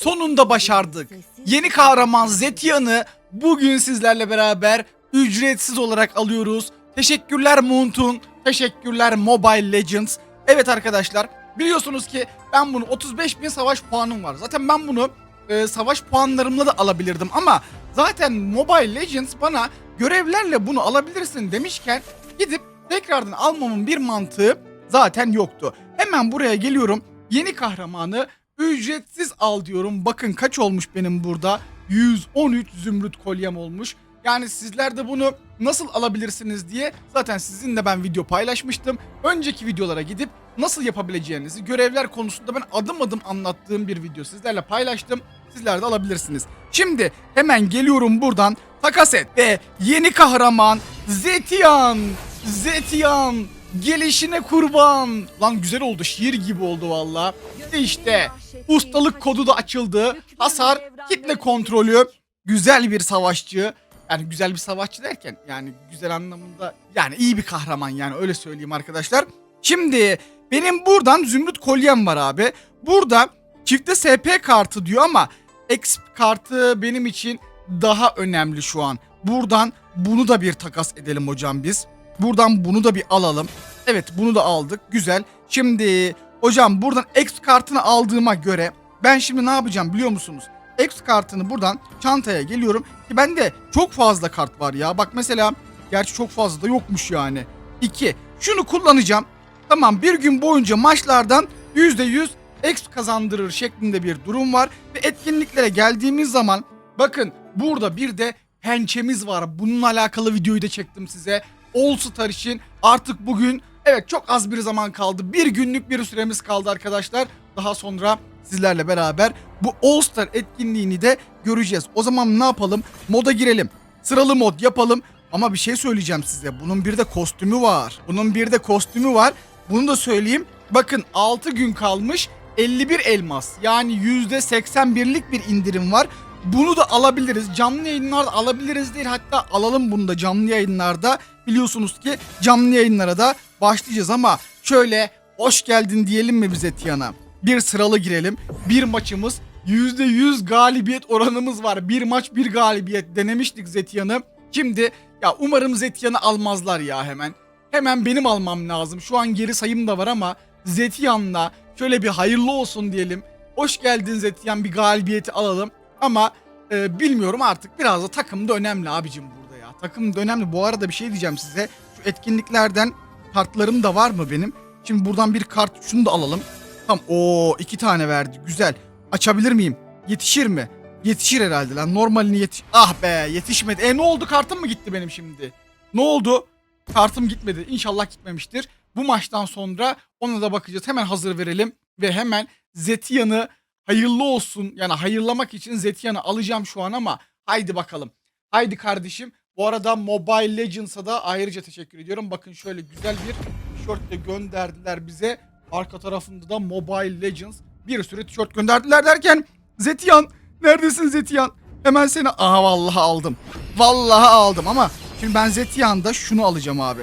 sonunda başardık. Yeni kahraman Zetian'ı bugün sizlerle beraber ücretsiz olarak alıyoruz. Teşekkürler Moon'tun, teşekkürler Mobile Legends. Evet arkadaşlar biliyorsunuz ki ben bunu 35 bin savaş puanım var. Zaten ben bunu e, savaş puanlarımla da alabilirdim ama zaten Mobile Legends bana görevlerle bunu alabilirsin demişken gidip tekrardan almamın bir mantığı zaten yoktu. Hemen buraya geliyorum. Yeni kahramanı ücretsiz al diyorum. Bakın kaç olmuş benim burada? 113 zümrüt kolyem olmuş. Yani sizler de bunu nasıl alabilirsiniz diye zaten sizinle ben video paylaşmıştım. Önceki videolara gidip nasıl yapabileceğinizi görevler konusunda ben adım adım anlattığım bir video sizlerle paylaştım. Sizler de alabilirsiniz. Şimdi hemen geliyorum buradan takas et ve yeni kahraman Zetian. Zetian gelişine kurban. Lan güzel oldu şiir gibi oldu valla. İşte ustalık kodu da açıldı. Hasar, kitle kontrolü. Güzel bir savaşçı. Yani güzel bir savaşçı derken yani güzel anlamında yani iyi bir kahraman yani öyle söyleyeyim arkadaşlar. Şimdi benim buradan zümrüt kolyem var abi. Burada çifte SP kartı diyor ama exp kartı benim için daha önemli şu an. Buradan bunu da bir takas edelim hocam biz. Buradan bunu da bir alalım. Evet bunu da aldık. Güzel. Şimdi hocam buradan X kartını aldığıma göre ben şimdi ne yapacağım biliyor musunuz? X kartını buradan çantaya geliyorum. Ki bende çok fazla kart var ya. Bak mesela gerçi çok fazla da yokmuş yani. 2. Şunu kullanacağım. Tamam bir gün boyunca maçlardan %100 X kazandırır şeklinde bir durum var. Ve etkinliklere geldiğimiz zaman bakın burada bir de pençemiz var. Bununla alakalı videoyu da çektim size. All Star için artık bugün evet çok az bir zaman kaldı. Bir günlük bir süremiz kaldı arkadaşlar. Daha sonra sizlerle beraber bu All Star etkinliğini de göreceğiz. O zaman ne yapalım? Moda girelim. Sıralı mod yapalım. Ama bir şey söyleyeceğim size. Bunun bir de kostümü var. Bunun bir de kostümü var. Bunu da söyleyeyim. Bakın 6 gün kalmış. 51 elmas. Yani %81'lik bir indirim var. Bunu da alabiliriz. Canlı yayınlarda alabiliriz değil. Hatta alalım bunu da canlı yayınlarda. Biliyorsunuz ki canlı yayınlara da başlayacağız ama şöyle hoş geldin diyelim mi bize Tiyan'a? Bir sıralı girelim. Bir maçımız %100 galibiyet oranımız var. Bir maç bir galibiyet denemiştik Zetiyan'ı. Şimdi ya umarım Zetiyan'ı almazlar ya hemen. Hemen benim almam lazım. Şu an geri sayım da var ama Zetiyan'la şöyle bir hayırlı olsun diyelim. Hoş geldin Zetiyan bir galibiyeti alalım. Ama e, bilmiyorum artık biraz da takım da önemli abicim burada ya. Takım da önemli. Bu arada bir şey diyeceğim size. Şu etkinliklerden kartlarım da var mı benim? Şimdi buradan bir kart şunu da alalım. Tamam o iki tane verdi. Güzel. Açabilir miyim? Yetişir mi? Yetişir herhalde lan. Normalini yetiş... Ah be yetişmedi. E ne oldu? Kartım mı gitti benim şimdi? Ne oldu? Kartım gitmedi. İnşallah gitmemiştir. Bu maçtan sonra ona da bakacağız. Hemen hazır verelim. Ve hemen Zetiyan'ı hayırlı olsun. Yani hayırlamak için Zetiyan'ı alacağım şu an ama haydi bakalım. Haydi kardeşim. Bu arada Mobile Legends'a da ayrıca teşekkür ediyorum. Bakın şöyle güzel bir tişört de gönderdiler bize. Arka tarafında da Mobile Legends bir sürü tişört gönderdiler derken Zetiyan neredesin Zetiyan? Hemen seni aha vallahi aldım. Vallahi aldım ama şimdi ben Zetiyan'da şunu alacağım abi.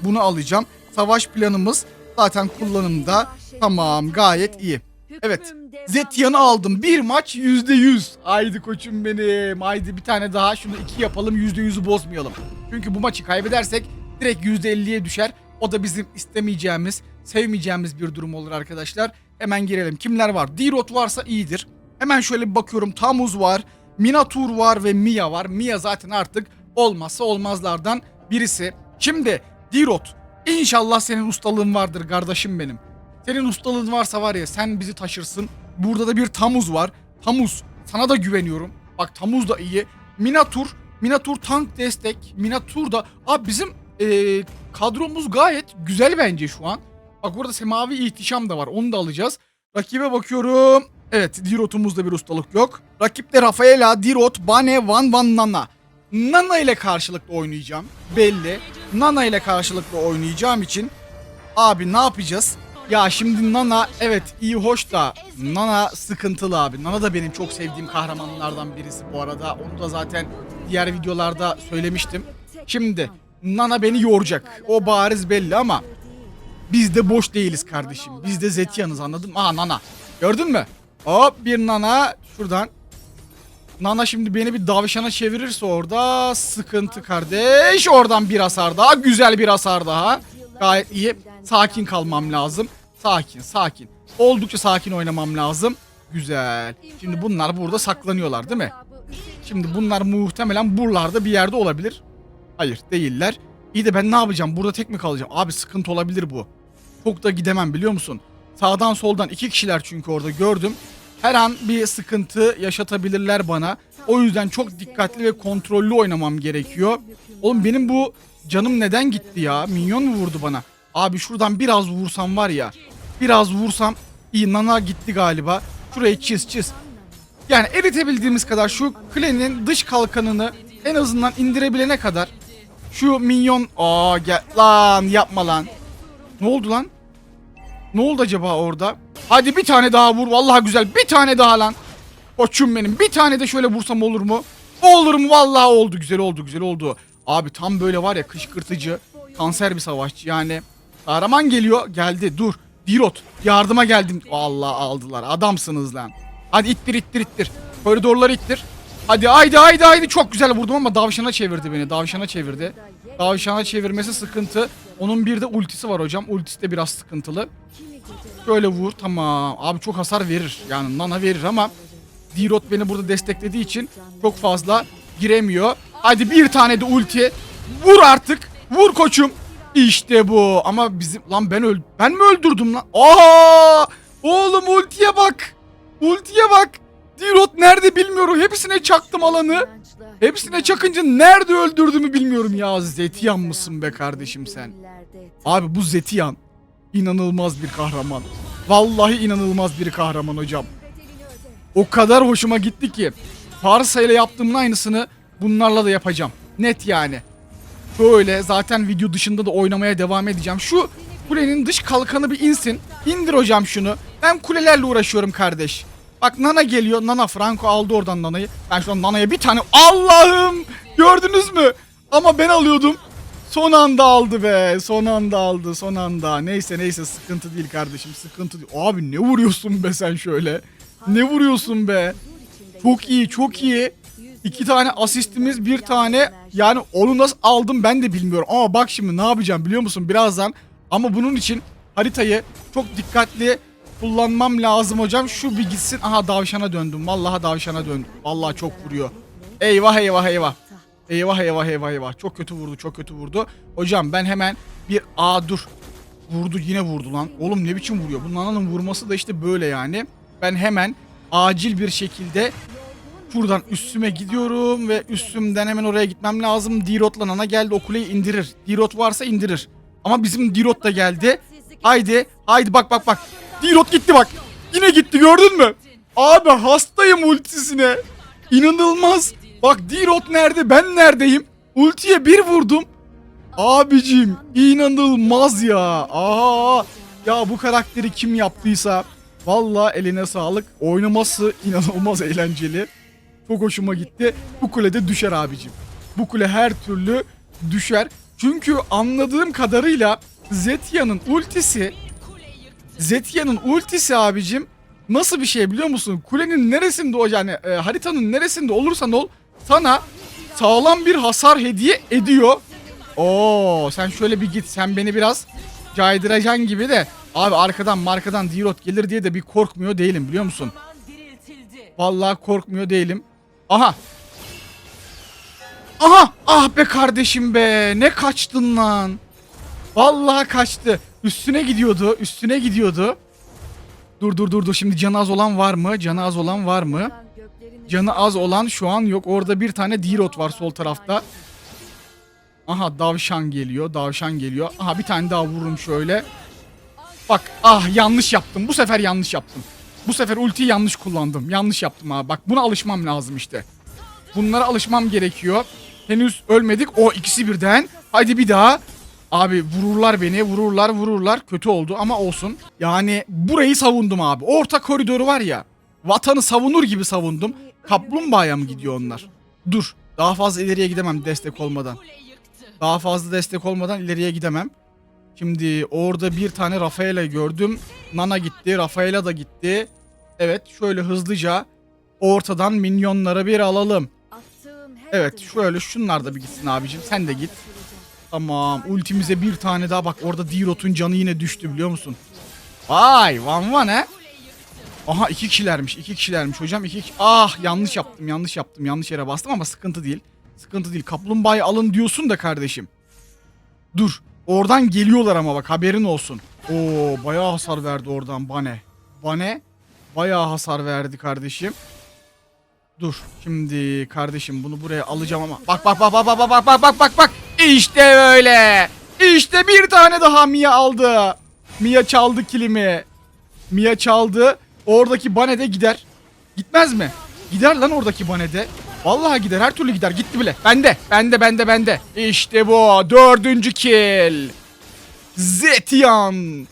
Bunu alacağım. Savaş planımız zaten kullanımda. Tamam gayet iyi. Evet. Zetiyan'ı aldım. Bir maç %100. Haydi koçum benim. Haydi bir tane daha. Şunu iki yapalım. %100'ü bozmayalım. Çünkü bu maçı kaybedersek direkt %50'ye düşer. O da bizim istemeyeceğimiz, sevmeyeceğimiz bir durum olur arkadaşlar. Hemen girelim. Kimler var? D-Rot varsa iyidir. Hemen şöyle bir bakıyorum. Tamuz var. Minatur var ve Mia var. Mia zaten artık olmazsa olmazlardan birisi. Şimdi D-Rot. İnşallah senin ustalığın vardır kardeşim benim. Senin ustalığın varsa var ya sen bizi taşırsın. Burada da bir Tamuz var. Tamuz sana da güveniyorum. Bak Tamuz da iyi. Minatur. Minatur tank destek. Minatur da. Abi bizim eee, kadromuz gayet güzel bence şu an. Bak burada Semavi ihtişam da var. Onu da alacağız. Rakibe bakıyorum. Evet Dirot'umuzda bir ustalık yok. Rakipte Rafaela, Dirot, Bane, Van Van Nana. Nana ile karşılıklı oynayacağım. Belli. Nana ile karşılıklı oynayacağım için abi ne yapacağız? Ya şimdi Nana evet iyi hoş da Nana sıkıntılı abi. Nana da benim çok sevdiğim kahramanlardan birisi bu arada. Onu da zaten diğer videolarda söylemiştim. Şimdi Nana beni yoracak. O bariz belli ama biz de boş değiliz kardeşim. Biz de Zetiyanız anladın mı? Aa Nana. Gördün mü? Hop bir Nana. Şuradan. Nana şimdi beni bir davşana çevirirse orada sıkıntı kardeş. Oradan bir hasar daha. Güzel bir hasar daha. Gayet iyi. Sakin kalmam lazım. Sakin sakin. Oldukça sakin oynamam lazım. Güzel. Şimdi bunlar burada saklanıyorlar değil mi? Şimdi bunlar muhtemelen buralarda bir yerde olabilir. Hayır değiller. İyi de ben ne yapacağım? Burada tek mi kalacağım? Abi sıkıntı olabilir bu. Çok da gidemem biliyor musun? Sağdan soldan iki kişiler çünkü orada gördüm. Her an bir sıkıntı yaşatabilirler bana. O yüzden çok dikkatli ve kontrollü oynamam gerekiyor. Oğlum benim bu canım neden gitti ya? Minyon mu vurdu bana? Abi şuradan biraz vursam var ya. Biraz vursam iyi nana gitti galiba. Şurayı çiz çiz. Yani eritebildiğimiz kadar şu kulenin dış kalkanını en azından indirebilene kadar şu minyon aa gel lan yapma lan. Ne oldu lan? Ne oldu acaba orada? Hadi bir tane daha vur. Vallahi güzel. Bir tane daha lan. Koçum benim. Bir tane de şöyle vursam olur mu? Olur mu? Vallahi oldu. Güzel oldu. Güzel oldu. Abi tam böyle var ya kışkırtıcı. Kanser bir savaşçı. Yani kahraman geliyor. Geldi. Dur. Dirot. Yardıma geldim. Vallahi aldılar. Adamsınız lan. Hadi ittir ittir ittir. Koridorları ittir. Hadi haydi haydi haydi. Çok güzel vurdum ama davşana çevirdi beni. Davşana çevirdi. Davşana çevirmesi sıkıntı. Onun bir de ultisi var hocam. Ultisi de biraz sıkıntılı. Böyle vur tamam. Abi çok hasar verir. Yani Nana verir ama D-Rod beni burada desteklediği için çok fazla giremiyor. Hadi bir tane de ulti. Vur artık. Vur koçum. İşte bu. Ama bizim lan ben öl ben mi öldürdüm lan? Aa! Oğlum ultiye bak. Ultiye bak. D-Rod nerede bilmiyorum. Hepsine çaktım alanı. Hepsine çakınca nerede öldürdüğümü bilmiyorum ya. Zetiyan mısın be kardeşim sen? Abi bu Zetiyan inanılmaz bir kahraman. Vallahi inanılmaz bir kahraman hocam. O kadar hoşuma gitti ki. Farsa ile yaptığımın aynısını bunlarla da yapacağım. Net yani. Böyle zaten video dışında da oynamaya devam edeceğim. Şu kulenin dış kalkanı bir insin. İndir hocam şunu. Ben kulelerle uğraşıyorum kardeş. Bak Nana geliyor. Nana Franco aldı oradan Nana'yı. Ben şu an Nana'ya bir tane... Allah'ım! Gördünüz mü? Ama ben alıyordum. Son anda aldı be. Son anda aldı. Son anda. Neyse neyse sıkıntı değil kardeşim. Sıkıntı değil. Abi ne vuruyorsun be sen şöyle? Ne vuruyorsun be? Çok iyi çok iyi. İki tane asistimiz bir tane yani onu nasıl aldım ben de bilmiyorum. Ama bak şimdi ne yapacağım biliyor musun birazdan. Ama bunun için haritayı çok dikkatli kullanmam lazım hocam. Şu bir gitsin. Aha davşana döndüm. Vallahi davşana döndüm. Vallahi çok vuruyor. Eyvah eyvah eyvah. Eyvah eyvah eyvah eyvah. Çok kötü vurdu çok kötü vurdu. Hocam ben hemen bir A dur. Vurdu yine vurdu lan. Oğlum ne biçim vuruyor? Bu Nana'nın vurması da işte böyle yani. Ben hemen acil bir şekilde şuradan üstüme gidiyorum ve üstümden hemen oraya gitmem lazım. D-Rot'la Nana geldi o kuleyi indirir. D-Rot varsa indirir. Ama bizim D-Rot da geldi. Haydi haydi bak bak bak. D-Rot gitti bak. Yine gitti gördün mü? Abi hastayım ultisine. İnanılmaz. Bak D-Rot nerede ben neredeyim? Ultiye bir vurdum. Abicim inanılmaz ya. Aa ya bu karakteri kim yaptıysa valla eline sağlık. Oynaması inanılmaz eğlenceli. Çok hoşuma gitti. Bu kulede düşer abicim. Bu kule her türlü düşer. Çünkü anladığım kadarıyla Zetia'nın ultisi Zetia'nın ultisi abicim nasıl bir şey biliyor musun? Kulenin neresinde o yani e, haritanın neresinde olursan ol sana sağlam bir hasar hediye ediyor. Oo sen şöyle bir git sen beni biraz caydıracaksın gibi de abi arkadan markadan D-Rot gelir diye de bir korkmuyor değilim biliyor musun? Vallahi korkmuyor değilim. Aha. Aha ah be kardeşim be ne kaçtın lan. Vallahi kaçtı. Üstüne gidiyordu üstüne gidiyordu. Dur dur dur dur şimdi canı az olan var mı? Canı az olan var mı? Canı az olan şu an yok. Orada bir tane D-Rot var sol tarafta. Aha davşan geliyor. Davşan geliyor. Aha bir tane daha vururum şöyle. Bak ah yanlış yaptım. Bu sefer yanlış yaptım. Bu sefer ultiyi yanlış kullandım. Yanlış yaptım abi. Bak buna alışmam lazım işte. Bunlara alışmam gerekiyor. Henüz ölmedik. O ikisi birden. Hadi bir daha. Abi vururlar beni. Vururlar vururlar. Kötü oldu ama olsun. Yani burayı savundum abi. Orta koridoru var ya. Vatanı savunur gibi savundum. Kaplumbağaya mı gidiyor onlar? Dur. Daha fazla ileriye gidemem destek olmadan. Daha fazla destek olmadan ileriye gidemem. Şimdi orada bir tane Rafaela gördüm. Nana gitti. Rafaela da gitti. Evet şöyle hızlıca ortadan minyonları bir alalım. Evet şöyle şunlar da bir gitsin abicim. Sen de git. Tamam ultimize bir tane daha bak orada D-Rot'un canı yine düştü biliyor musun? Vay van van he. Aha iki kişilermiş iki kişilermiş hocam iki kişi. Ah yanlış yaptım yanlış yaptım yanlış yere bastım ama sıkıntı değil. Sıkıntı değil kaplumbağayı alın diyorsun da kardeşim. Dur oradan geliyorlar ama bak haberin olsun. Oo bayağı hasar verdi oradan Bane. Bane bayağı hasar verdi kardeşim. Dur şimdi kardeşim bunu buraya alacağım ama bak bak bak bak bak bak bak bak bak bak. İşte böyle. İşte bir tane daha Mia aldı. Mia çaldı kilimi. Mia çaldı. Oradaki Bane de gider. Gitmez mi? Gider lan oradaki Bane de. Vallahi gider her türlü gider. Gitti bile. Bende bende bende bende. İşte bu. Dördüncü kill. Zetian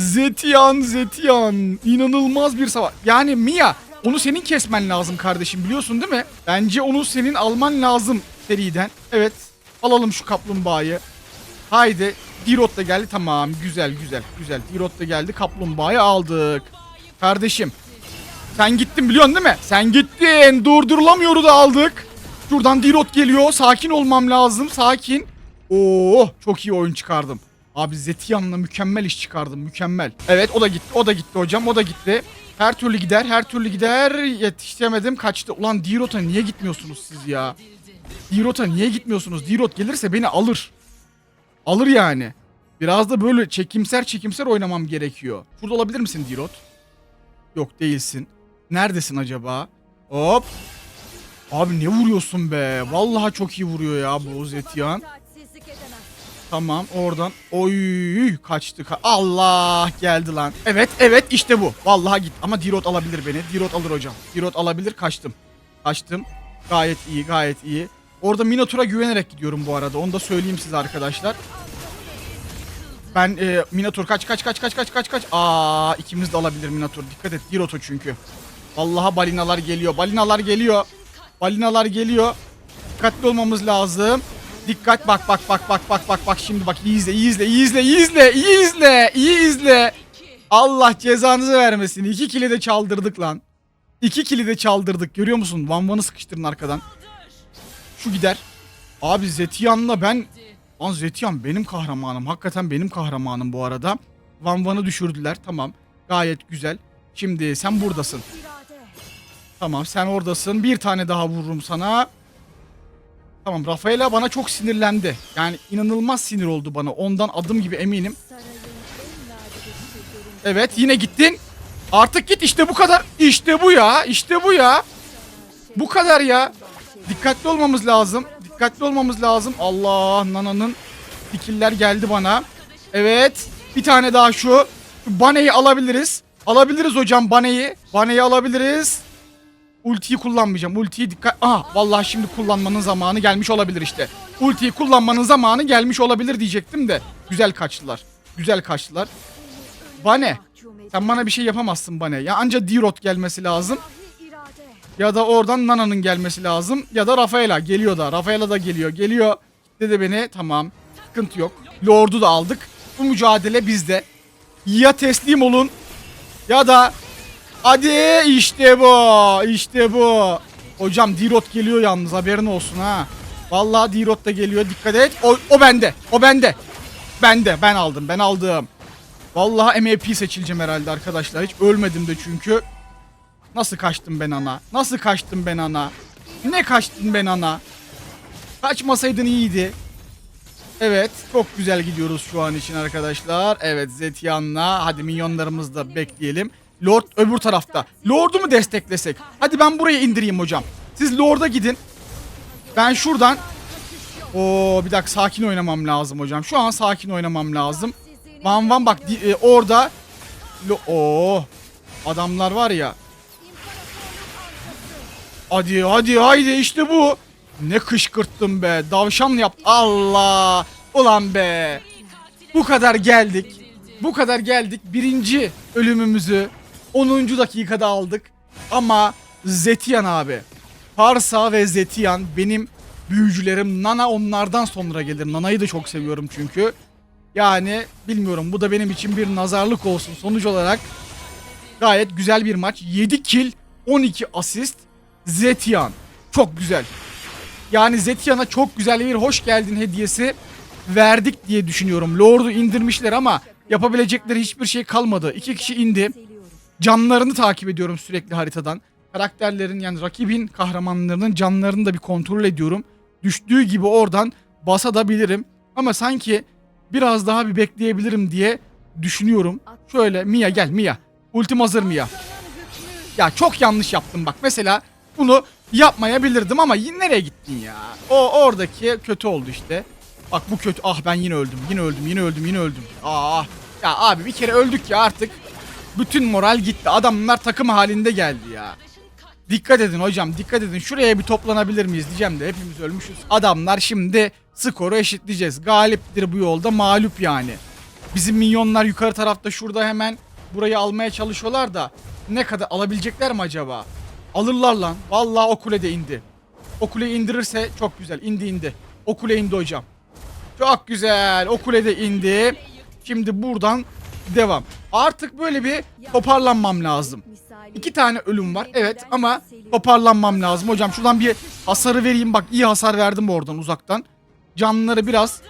Zetian Zetian inanılmaz bir savaş. Yani Mia onu senin kesmen lazım kardeşim biliyorsun değil mi? Bence onu senin alman lazım seriden. Evet alalım şu kaplumbağayı. Haydi Dirot da geldi tamam güzel güzel güzel Dirot da geldi kaplumbağayı aldık. Kardeşim sen gittin biliyorsun değil mi? Sen gittin durdurulamıyoru da aldık. Şuradan Dirot geliyor sakin olmam lazım sakin. Oo çok iyi oyun çıkardım. Abi Zetiyan'la mükemmel iş çıkardım mükemmel. Evet o da gitti o da gitti hocam o da gitti. Her türlü gider her türlü gider yetiştiremedim kaçtı. Ulan D-Rot'a niye gitmiyorsunuz siz ya? D-Rot'a niye gitmiyorsunuz? D-Rot gelirse beni alır. Alır yani. Biraz da böyle çekimser çekimser oynamam gerekiyor. Şurada olabilir misin D-Rot? Yok değilsin. Neredesin acaba? Hop. Abi ne vuruyorsun be? Vallahi çok iyi vuruyor ya bu Zetiyan. Tamam oradan. Oy kaçtı. Ka- Allah geldi lan. Evet evet işte bu. Vallahi git. Ama Dirot alabilir beni. Dirot alır hocam. Dirot alabilir kaçtım. Kaçtım. Gayet iyi gayet iyi. Orada Minotaur'a güvenerek gidiyorum bu arada. Onu da söyleyeyim size arkadaşlar. Ben e, Minotaur kaç kaç kaç kaç kaç kaç kaç. Aa ikimiz de alabilir Minotaur. Dikkat et Dirot'u çünkü. Vallahi balinalar geliyor. Balinalar geliyor. Balinalar geliyor. Dikkatli olmamız lazım. Dikkat bak bak bak bak bak bak bak şimdi bak iyi izle iyi izle iyi izle iyi izle iyi izle iyi izle. Allah cezanızı vermesin. İki kili de çaldırdık lan. İki kili de çaldırdık. Görüyor musun? Van Van'ı sıkıştırın arkadan. Şu gider. Abi Zetiyan'la ben... Lan Zetiyan benim kahramanım. Hakikaten benim kahramanım bu arada. Van Van'ı düşürdüler. Tamam. Gayet güzel. Şimdi sen buradasın. Tamam sen oradasın. Bir tane daha vururum sana. Tamam Rafaela bana çok sinirlendi. Yani inanılmaz sinir oldu bana. Ondan adım gibi eminim. Evet yine gittin. Artık git işte bu kadar. İşte bu ya. İşte bu ya. Bu kadar ya. Dikkatli olmamız lazım. Dikkatli olmamız lazım. Allah Nana'nın fikirler geldi bana. Evet. Bir tane daha. Şu Bane'yi alabiliriz. Alabiliriz hocam Bane'yi. Bane'yi alabiliriz. Ultiyi kullanmayacağım. Ultiyi dikkat... Aha vallahi şimdi kullanmanın zamanı gelmiş olabilir işte. Ultiyi kullanmanın zamanı gelmiş olabilir diyecektim de. Güzel kaçtılar. Güzel kaçtılar. Bane. Sen bana bir şey yapamazsın Bane. Ya anca D-Rot gelmesi lazım. Ya da oradan Nana'nın gelmesi lazım. Ya da Rafaela geliyor da. Rafaela da geliyor. Geliyor. Dedi beni. Tamam. Sıkıntı yok. Lord'u da aldık. Bu mücadele bizde. Ya teslim olun. Ya da hadi işte bu. İşte bu. Hocam D-Rot geliyor yalnız haberin olsun ha. Vallahi D-Rot da geliyor. Dikkat et. O, o bende. O bende. Bende. Ben aldım. Ben aldım. Vallahi MAP seçileceğim herhalde arkadaşlar. Hiç ölmedim de çünkü. Nasıl kaçtım ben ana? Nasıl kaçtım ben ana? Ne kaçtın ben ana? Kaçmasaydın iyiydi. Evet çok güzel gidiyoruz şu an için arkadaşlar. Evet Zetiyan'la hadi minyonlarımızı da bekleyelim. Lord öbür tarafta. Lord'u mu desteklesek? Hadi ben buraya indireyim hocam. Siz Lord'a gidin. Ben şuradan... Oo bir dakika sakin oynamam lazım hocam. Şu an sakin oynamam lazım. Van Van bak e, orada. Oo. Adamlar var ya. Hadi hadi haydi işte bu. Ne kışkırttım be. Davşan yaptı. Allah. Ulan be. Bu kadar geldik. Bu kadar geldik. Birinci ölümümüzü 10. dakikada aldık. Ama Zetiyan abi. Parsa ve Zetiyan benim büyücülerim. Nana onlardan sonra gelir. Nana'yı da çok seviyorum çünkü. Yani bilmiyorum bu da benim için bir nazarlık olsun. Sonuç olarak gayet güzel bir maç. 7 kill 12 asist. Zetian. Çok güzel. Yani Zetian'a çok güzel bir hoş geldin hediyesi verdik diye düşünüyorum. Lord'u indirmişler ama yapabilecekleri hiçbir şey kalmadı. İki kişi indi. Canlarını takip ediyorum sürekli haritadan. Karakterlerin yani rakibin kahramanlarının canlarını da bir kontrol ediyorum. Düştüğü gibi oradan basa da bilirim. Ama sanki biraz daha bir bekleyebilirim diye düşünüyorum. Şöyle Mia gel Mia. Ultim hazır Mia. Ya çok yanlış yaptım bak. Mesela bunu yapmayabilirdim ama nereye gittin ya? O oradaki kötü oldu işte. Bak bu kötü. Ah ben yine öldüm. Yine öldüm. Yine öldüm. Yine öldüm. Ah. Ya abi bir kere öldük ya artık. Bütün moral gitti. Adamlar takım halinde geldi ya. Dikkat edin hocam dikkat edin. Şuraya bir toplanabilir miyiz diyeceğim de hepimiz ölmüşüz. Adamlar şimdi skoru eşitleyeceğiz. Galiptir bu yolda mağlup yani. Bizim minyonlar yukarı tarafta şurada hemen burayı almaya çalışıyorlar da ne kadar alabilecekler mi acaba? Alırlar lan. Vallahi o kulede indi. O kuleyi indirirse çok güzel. İndi indi. O kule indi hocam. Çok güzel. O kulede indi. Şimdi buradan devam. Artık böyle bir toparlanmam lazım. İki tane ölüm var. Evet ama toparlanmam lazım. Hocam şuradan bir hasarı vereyim. Bak iyi hasar verdim oradan uzaktan. Canları biraz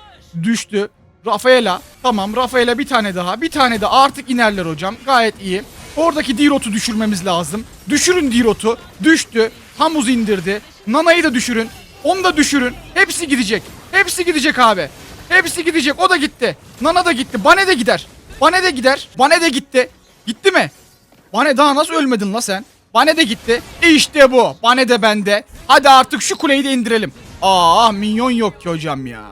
düştü. Rafaela. Tamam Rafaela bir tane daha. Bir tane de artık inerler hocam. Gayet iyi. Oradaki Dirot'u düşürmemiz lazım. Düşürün Dirot'u. Düştü. Hamuz indirdi. Nana'yı da düşürün. Onu da düşürün. Hepsi gidecek. Hepsi gidecek abi. Hepsi gidecek. O da gitti. Nana da gitti. Bane de gider. Bane de gider. Bane de gitti. Gitti mi? Bane daha nasıl ölmedin la sen? Bane de gitti. İşte bu. Bane de bende. Hadi artık şu kuleyi de indirelim. Aa minyon yok ki hocam ya.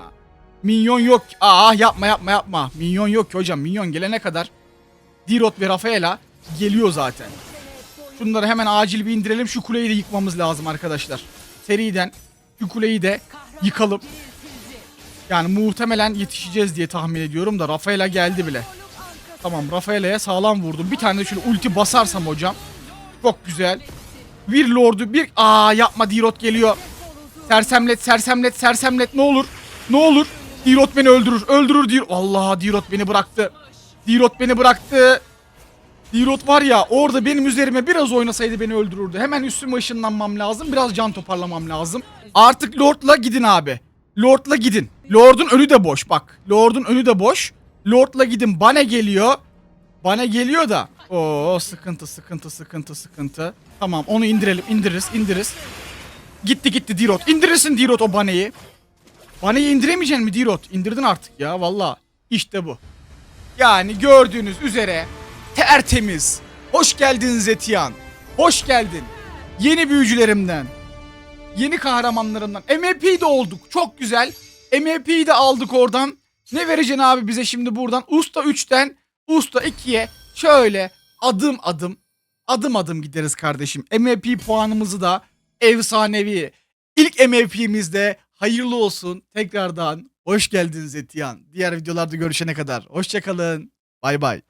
Minyon yok. Aa yapma yapma yapma. Minyon yok ki hocam. Minyon gelene kadar Dirot ve Rafaela geliyor zaten. Şunları hemen acil bir indirelim. Şu kuleyi de yıkmamız lazım arkadaşlar. Seriden şu kuleyi de yıkalım. Yani muhtemelen yetişeceğiz diye tahmin ediyorum da Rafaela geldi bile. Tamam Rafaela'ya sağlam vurdum. Bir tane de şöyle ulti basarsam hocam. Çok güzel. Bir lordu bir... Aa yapma Dirot geliyor. Sersemlet sersemlet sersemlet ne olur. Ne olur. Dirot beni öldürür. Öldürür Dirot. Allah Dirot beni bıraktı. Dirot beni bıraktı. Dirot var ya orada benim üzerime biraz oynasaydı beni öldürürdü. Hemen üstüme ışınlanmam lazım. Biraz can toparlamam lazım. Artık Lord'la gidin abi. Lord'la gidin. Lord'un önü de boş bak. Lord'un önü de boş. Lord'la gidin. Bana geliyor. Bana geliyor da. Oo sıkıntı sıkıntı sıkıntı sıkıntı. Tamam onu indirelim indiririz indiririz. Gitti gitti Dirot. İndirirsin Dirot o Bane'yi. Bane'yi indiremeyeceksin mi Dirot? İndirdin artık ya valla. İşte bu. Yani gördüğünüz üzere tertemiz. Hoş geldin Zetiyan. Hoş geldin. Yeni büyücülerimden. Yeni kahramanlarımdan. MVP de olduk. Çok güzel. MVP'yi de aldık oradan. Ne vereceksin abi bize şimdi buradan? Usta 3'ten Usta 2'ye şöyle adım adım adım adım gideriz kardeşim. MVP puanımızı da efsanevi. İlk MVP'mizde hayırlı olsun. Tekrardan hoş geldin Zetiyan. Diğer videolarda görüşene kadar. Hoşçakalın. Bay bay.